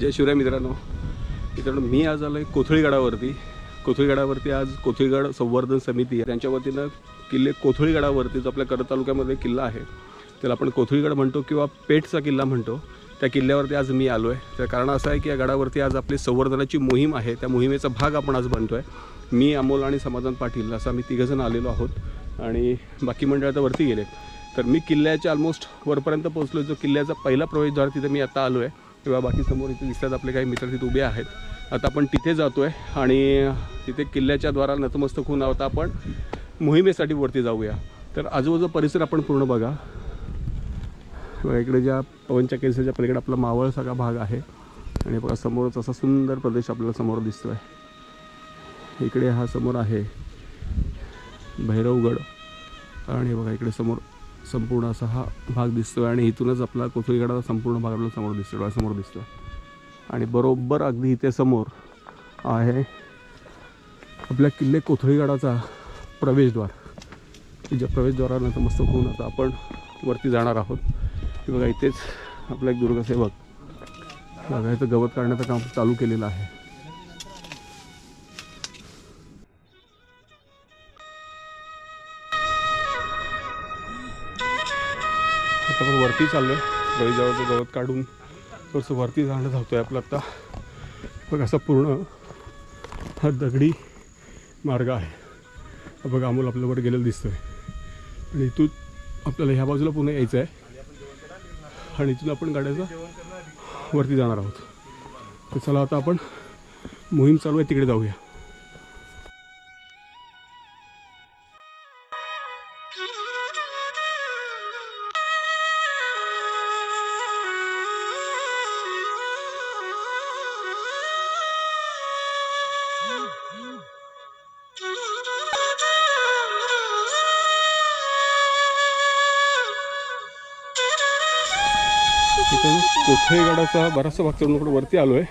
जय शिवराय मित्रांनो. मित्रांनो मी आज आलो आहे कोथळीगडावरती. कोथळीगडावरती आज कोथळीगड संवर्धन समिती आहे. त्यांच्या वतीनं किल्ले कोथळीगडावरती जो आपल्या कर तालुक्यामध्ये किल्ला आहे त्याला आपण कोथळीगड म्हणतो किंवा पेठचा किल्ला म्हणतो. त्या किल्ल्यावरती आज मी आलो आहे तर कारण असं आहे की या गडावरती आज आपली संवर्धनाची मोहीम आहे. त्या मोहिमेचा भाग आपण आज बनतो आहे मी अमोल आणि समाधान पाटील असं आम्ही तिघंजण आलेलो आहोत. आणि बाकी मंडळ आता वरती गेले तर मी किल्ल्याच्या ऑलमोस्ट वरपर्यंत पोहोचलो जो किल्ल्याचा पहिला प्रवेशद्वार तिथे मी आता आलो आहे किंवा बाकी समोर इथे दिसतात आपले काही मित्र तिथे उभे आहेत. आता आपण तिथे जातो आहे आणि तिथे किल्ल्याच्या द्वारा नतमस्तक होऊन आता आपण मोहिमेसाठी वरती जाऊया. तर आजूबाजू परिसर आपण पूर्ण बघा. बघा इकडे ज्या पवनच्या पलीकडे आपला मावळ सगळा भाग आहे. आणि बघा समोरच असा सुंदर प्रदेश आपल्याला समोर दिसतो आहे इकडे हा समोर आहे भैरवगड. आणि बघा इकडे समोर संपूर्ण असा हा भाग दिसतोय आणि इथूनच आपला कोथळीगडाचा संपूर्ण भाग आपल्याला समोर दिसतो डोळ्यासमोर दिसतो आणि बरोबर अगदी इथे समोर आहे आपल्या किल्ले कोथळीगडाचा प्रवेशद्वार. ज्या प्रवेशद्वारानंतर मस्त होऊन आता आपण वरती जाणार आहोत. की बघा इथेच आपला एक दुर्गसेवक बघा इथं गवत काढण्याचं काम चालू केलेलं आहे. आता आपण वरती चाललो आहे बळीजवळचं गवत काढून थोडंसं वरती जाणं धावतो आहे आपलं आत्ता बघ असा पूर्ण हा दगडी मार्ग आहे. बघ अमोल आपल्यावर गेलेलं दिसतो आहे आणि इथून आपल्याला ह्या बाजूला पुन्हा यायचं आहे. आणि इथून आपण गाड्याचा वरती जाणार आहोत. तर चला आता आपण मोहीम चालू आहे तिकडे जाऊया. कोथळेगडाचा बराचसा भाग चढून इकडे वरती आलो आहे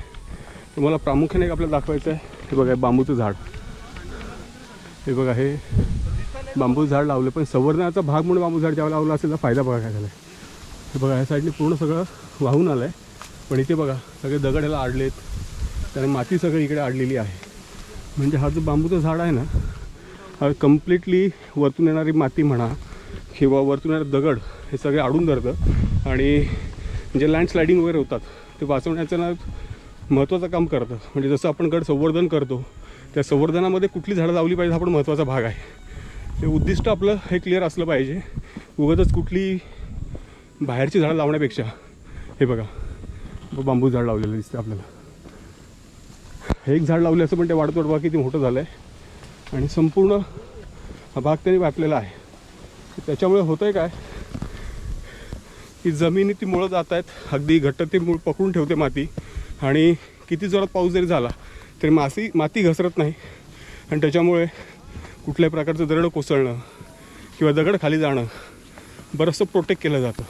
तुम्हाला प्रामुख्याने एक आपल्याला दाखवायचं आहे हे बघा बांबूचं झाड. हे बघा हे बांबू झाड लावलं पण संवर्धनाचा भाग म्हणून बांबू झाड ज्यावेळेला लावलं असेल तर फायदा बघा काय झाला आहे हे बघा ह्या साईडने पूर्ण सगळं वाहून आलं आहे पण इथे बघा सगळे दगड ह्याला आडलेत. त्याने माती सगळी इकडे आडलेली आहे. म्हणजे हा जो बांबूचं झाड आहे ना हा कम्प्लिटली वरतून येणारी माती म्हणा किंवा वरतून येणारे दगड हे सगळे आडून धरतं. आणि जे लँडस्लायडिंग वगैरे होतात ते वाचवण्याचं ना महत्त्वाचं काम करतं. म्हणजे जसं आपण गड संवर्धन करतो त्या संवर्धनामध्ये कुठली झाडं लावली पाहिजे हा पण महत्त्वाचा भाग आहे. ते उद्दिष्ट आपलं हे क्लिअर असलं पाहिजे. उगाच कुठली बाहेरची झाडं लावण्यापेक्षा हे बघा. ब- बांबू झाड लावलेलं दिसतं आपल्याला. एक झाड लावले असं पण ते वाढत बघा किती मोठं झालं आहे आणि संपूर्ण हा भाग त्यांनी व्यापलेला आहे. त्याच्यामुळे होतं आहे काय? की जमिनी ती मुळं जात आहेत. अगदी घट्ट ती मूळ पकडून ठेवते माती. आणि किती जोरात पाऊस जरी झाला तरी मासी माती घसरत नाही. आणि त्याच्यामुळे कुठल्याही प्रकारचं दरड कोसळणं किंवा दगड खाली जाणं बरंचसं प्रोटेक्ट केलं जातं.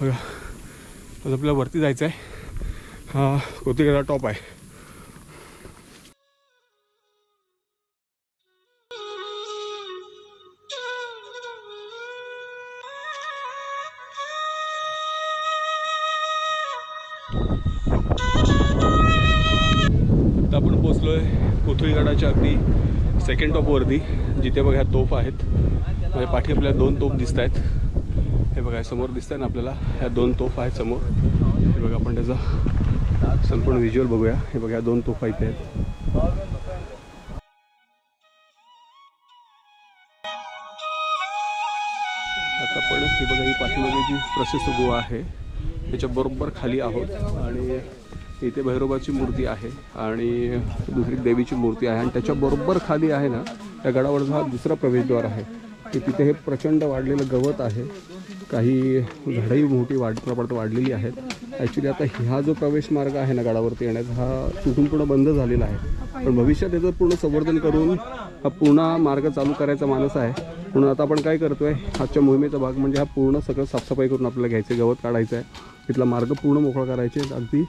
बघा आज आपल्याला वरती जायचं आहे हा कोथिगडा टॉप आहे. सेकंड टॉपवरती जिथे बघा ह्या तोफ आहेत. म्हणजे पाठी आपल्याला दोन तोफ दिसत आहेत. हे बघा समोर दिसत आहे ना आपल्याला? ह्या दोन तोफ आहेत समोर. हे बघा आपण त्याचा संपूर्ण व्हिज्युअल बघूया. हे बघा ह्या दोन तोफा इथे आहेत आता पण ही बघा ही पाठीमध्ये जी प्रशस्त गुहा आहे त्याच्या बरोबर खाली आहोत. आणि इथे भैरोबाची मूर्ती आहे आणि दुसरी देवीची मूर्ती आहे. आणि त्याच्याबरोबर खाली आहे ना त्या गडावरचा हा दुसरा प्रवेशद्वार आहे की तिथे हे प्रचंड वाढलेलं गवत आहे. काही झाडंही मोठी वाढ प्रमाणात वाढलेली आहेत. ॲक्च्युली आता ह्या जो प्रवेश मार्ग आहे ना गडावरती येण्याचा हा तुटून पूर्ण बंद झालेला आहे. पण भविष्यात याचं पूर्ण संवर्धन करून हा पूर्ण मार्ग चालू करायचा मानस आहे. म्हणून आता आपण काय करतो आहे आजच्या मोहिमेचा भाग म्हणजे हा पूर्ण सगळं साफसफाई करून आपल्याला घ्यायचं गवत काढायचं आहे. तिथला मार्ग पूर्ण मोकळा करायचे अगदी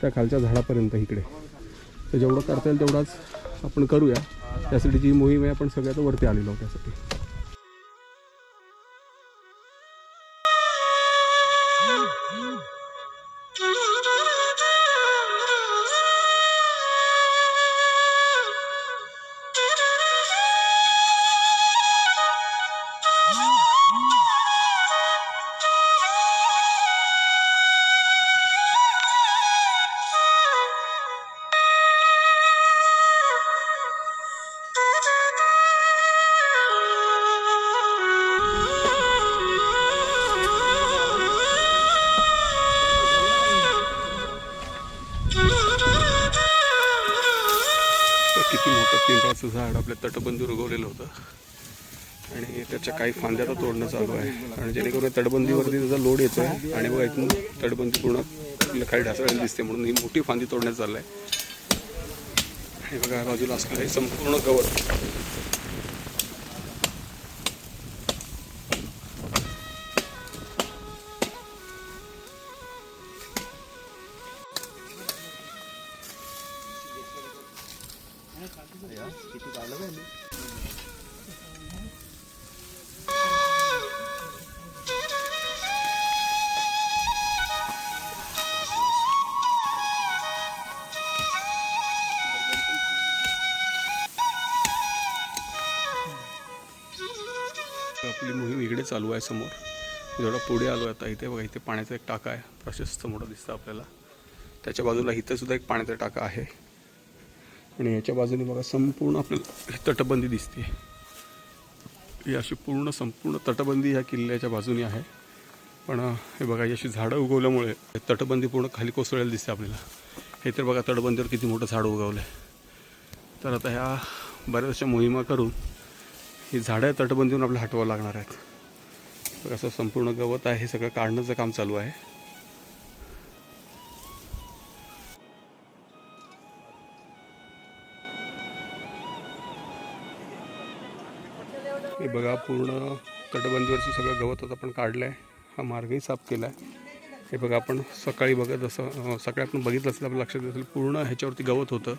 त्या खालच्या झाडापर्यंत इकडे. तर जेवढं करता येईल तेवढाच आपण करूया. त्यासाठी जी मोहीम आहे आपण सगळ्यात वरती आलेलो त्यासाठी. तर किती मोठं पिंपळाचं झाड आपल्या तटबंदीवर उगवलेलं होतं. आणि त्याच्या काही फांद्या तर तोडणं चालू आहे. आणि जेणेकरून तटबंदीवरती त्याचा लोड येतो आहे आणि बघा इथून तटबंदी पूर्ण आपल्याला काही ढासळलेली दिसते म्हणून ही मोठी फांदी तोडण्यात चाललं आहे आणि बघा बाजूला असलेलं हे संपूर्ण गवत. आपली मोहीम इकडे चालू आहे समोर. जेवढा पुढे आलो आता इथे बघा इथे पाण्याचा एक टाका आहे. प्रशस्त मोठा दिसतं आपल्याला. त्याच्या बाजूला इथंसुद्धा एक पाण्याचा टाका आहे. आणि याच्या बाजूने बघा संपूर्ण आपल्याला ही तटबंदी दिसते. ही अशी पूर्ण संपूर्ण तटबंदी ह्या किल्ल्याच्या बाजूने आहे. पण हे बघा ही अशी झाडं उगवल्यामुळे हे तटबंदी पूर्ण खाली कोसळायला दिसते आपल्याला. हे तर बघा तटबंदीवर किती मोठं झाड उगवलं आहे तर आता ह्या बऱ्याचशा मोहिमा करून ही झाडं तटबंदीवरून आपल्याला हटवावं लागणार आहेत. असं संपूर्ण गवत आहे हे सगळं काढण्याचं काम चालू आहे. हे बघा पूर्ण तटबंदीवरचं सगळं गवत आता आपण काढलं आहे हा मार्गही साफ केला आहे हे बघा आपण सकाळी बघत असं सकाळी आपण बघितलं असेल आपल्या लक्षात असेल पूर्ण ह्याच्यावरती गवत होतं.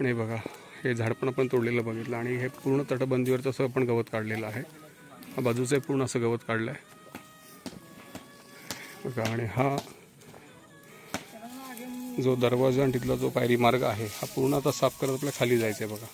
आणि हे बघा हे झाड पण आपण तोडलेलं बघितलं आणि हे पूर्ण तटबंदीवरचं असं आपण गवत काढलेलं आहे. हा बाजूचं पूर्ण असं गवत काढलं आहे बघा आणि हा जो दरवाजा आणि तिथला जो पायरी मार्ग आहे हा पूर्ण आता साफ करत आपल्या खाली जायचं आहे बघा.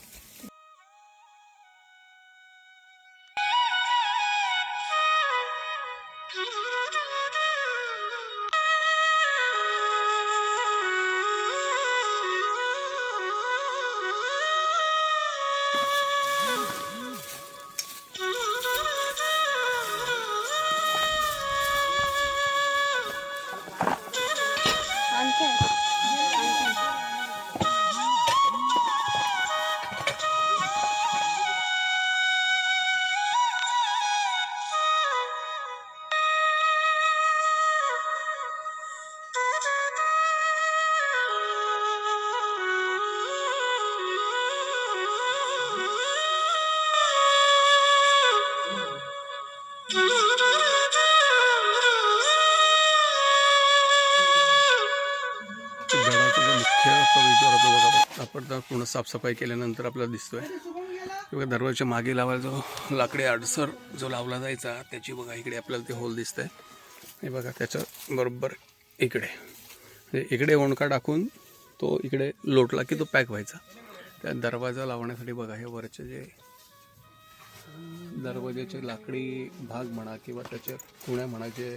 बघा पूर्ण साफसफाई केल्यानंतर आपल्याला दिसतोय. हे बघा दरवाजाच्या मागे लावायला जो लाकडी आडसर जो लावला जायचा त्याची बघा इकडे आपल्याला ते होल दिसतंय. हे बघा त्याच्या बरोबर इकडे. म्हणजे इकडे ओणका टाकून तो इकडे लोटला की तो पॅक व्हायचा. त्या दरवाजा लावण्यासाठी बघा हे वरचे जे दरवाजाचे लाकडी भाग म्हणा किंवा त्याच्या कुण्या म्हणा जे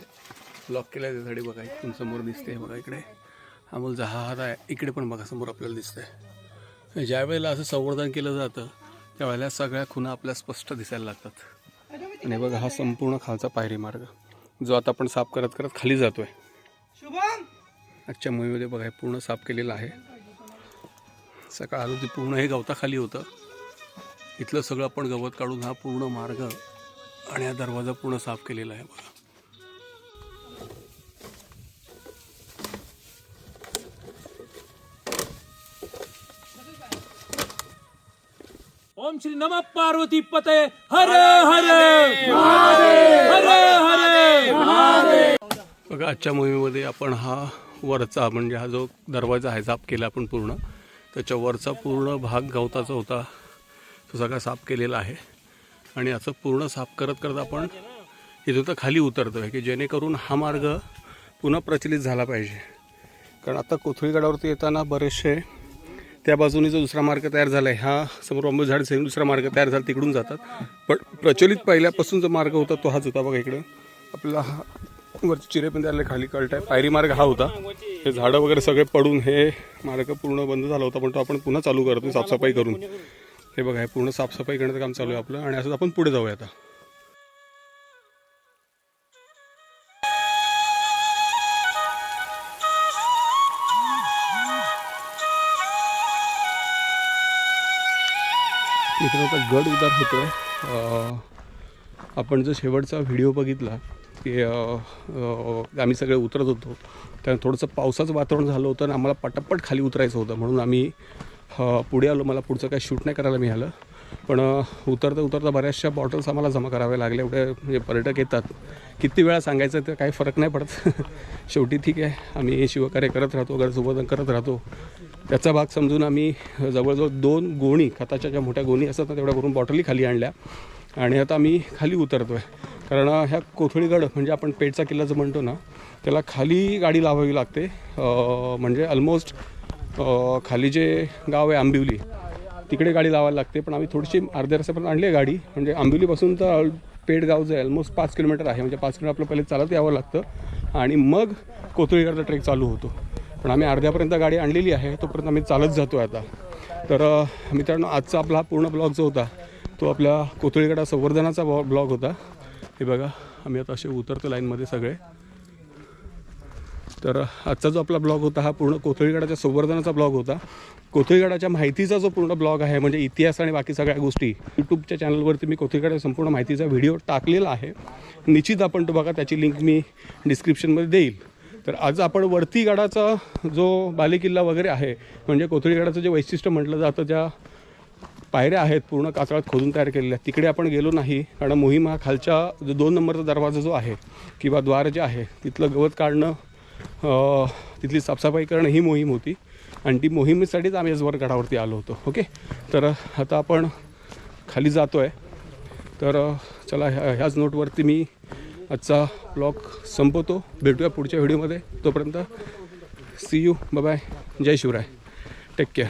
लॉक केल्या त्यासाठी बघा इथून समोर दिसते बघा इकडे. हा मुलगा हा हात आहे इकडे पण बघा समोर आपल्याला दिसतंय. ज्या वेळेला असं संवर्धन केलं जातं त्यावेळेला सगळ्या खुणा आपल्याला स्पष्ट दिसायला लागतात. आणि बघा हा संपूर्ण खालचा पायरी मार्ग जो आता आपण साफ करत करत खाली जातोय. आजच्या मोहिमेमध्ये बघा हे पूर्ण साफ केलेलं आहे. सकाळ आलो ते पूर्ण हे गवताखाली होतं. इथलं सगळं आपण गवत काढून हा पूर्ण मार्ग आणि हा दरवाजा पूर्ण साफ केलेला आहे बघा. ओम श्री नम पार्वती पते हर हरे। हरे हरे। बघा आजच्या मोहिमेमध्ये आपण हा वरचा म्हणजे हा जो दरवाजा आहे साफ केला आपण पूर्ण. त्याच्या वरचा पूर्ण भाग गवताचा होता. तो सगळा साफ केलेला आहे. आणि असं पूर्ण साफ करत करत आपण इथून तर खाली उतरतो आहे की जेणेकरून हा मार्ग पुन्हा प्रचलित झाला पाहिजे. कारण आता कोथळीगडावरती येताना बरेचसे त्या बाजूने जो दुसरा मार्ग तयार झाला आहे हा समोर बांबू झाड सेम दुसरा मार्ग तयार झाला तिकडून जातात. पण प्रचलित पहिल्यापासून जो मार्ग होता तो हाच होता बघा इकडे. आपला हा वरची पण आले खाली कळत आहे पायरी मार्ग हा होता. हे झाडं वगैरे सगळे पडून हे मार्ग पूर्ण बंद झाला होता पण तो आपण पुन्हा चालू करतो साफसफाई करून. हे बघा हे पूर्ण साफसफाई करण्याचं काम चालू आहे आपलं. आणि असंच आपण पुढे जाऊया आता. मित्रांचा गड उदार होतो आहे आपण जो शेवटचा व्हिडिओ बघितला की आम्ही सगळे उतरत होतो. त्यानं थोडंसं पावसाचं वातावरण झालं होतं आणि आम्हाला पटापट खाली उतरायचं होतं. म्हणून आम्ही पुढे आलो. मला पुढचं काही शूट नाही करायला मिळालं. पण उतरता उतरता बऱ्याचशा बॉटल्स आम्हाला जमा कराव्या लागल्या एवढे म्हणजे पर्यटक येतात. किती वेळा सांगायचं तर काही फरक नाही पडत. शेवटी ठीक आहे. आम्ही शिवकार्य करत राहतो वगैरे करत राहतो. त्याचा भाग समजून आम्ही जवळजवळ दोन गोणी खताच्या ज्या मोठ्या गोणी असतात ना तेवढ्या करून बॉटली खाली आणल्या. आणि आता आम्ही खाली उतरतो आहे कारण ह्या कोथळीगड म्हणजे आपण पेठचा किल्ला जो म्हणतो ना त्याला खाली गाडी लावावी लागते. म्हणजे ऑलमोस्ट खाली जे गाव आहे आंबिवली तिकडे गाडी लावायला लागते पण आम्ही थोडीशी अर्ध्या रस्त्यापर्यंत आणली आहे गाडी. म्हणजे आंबिवलीपासून तर पेड गाव जे ऑलमोस्ट पाच किलोमीटर आहे. म्हणजे पाच किलोमीटर आपलं पहिले चालत यावं लागतं. आणि मग कोथळीगडचा ट्रेक चालू होतो. पण आम्ही अर्ध्यापर्यंत गाडी आणलेली आहे. तोपर्यंत आम्ही चालत जातो आता. तर मित्रांनो आजचा आपला हा पूर्ण ब्लॉग जो होता तो आपल्या कोथळीकडा संवर्धनाचा ब्लॉग होता. हे बघा आम्ही आता असे उतरतो लाईनमध्ये सगळे. तर आजचा जो आपला ब्लॉग होता हा पूर्ण कोथळीगडाच्या संवर्धनाचा ब्लॉग होता. कोथळीगडाच्या माहितीचा जो पूर्ण ब्लॉग आहे म्हणजे इतिहास आणि बाकी सगळ्या गोष्टी यूट्यूबच्या चॅनलवरती मी कोथळीगडाच्या संपूर्ण माहितीचा व्हिडिओ टाकलेला आहे. निश्चित आपण तो बघा त्याची लिंक मी डिस्क्रिप्शनमध्ये देईल. तर आज आपण वरती गडाचा जो बालेकिल्ला वगैरे आहे म्हणजे कोथळीगडाचं जे वैशिष्ट्य म्हटलं जातं ज्या पायऱ्या आहेत पूर्ण कातळात खोदून तयार केलेल्या तिकडे आपण गेलो नाही कारण मोहीम हा खालच्या जो दोन नंबरचा दरवाजा जो आहे किंवा द्वार जे आहे तिथलं गवत काढणं तिथली साफसफाई करणं ही मोहीम होती. आणि ती मोहिमेसाठीच आम्ही आज गडावरती आलो होतो ओके? तर आता आपण खाली जातो आहे तर चला ह्या ह्याच नोटवरती मी आजचा ब्लॉग संपवतो. भेटूया पुढच्या व्हिडिओमध्ये. तोपर्यंत सी यू बाय जय शिवराय. Take care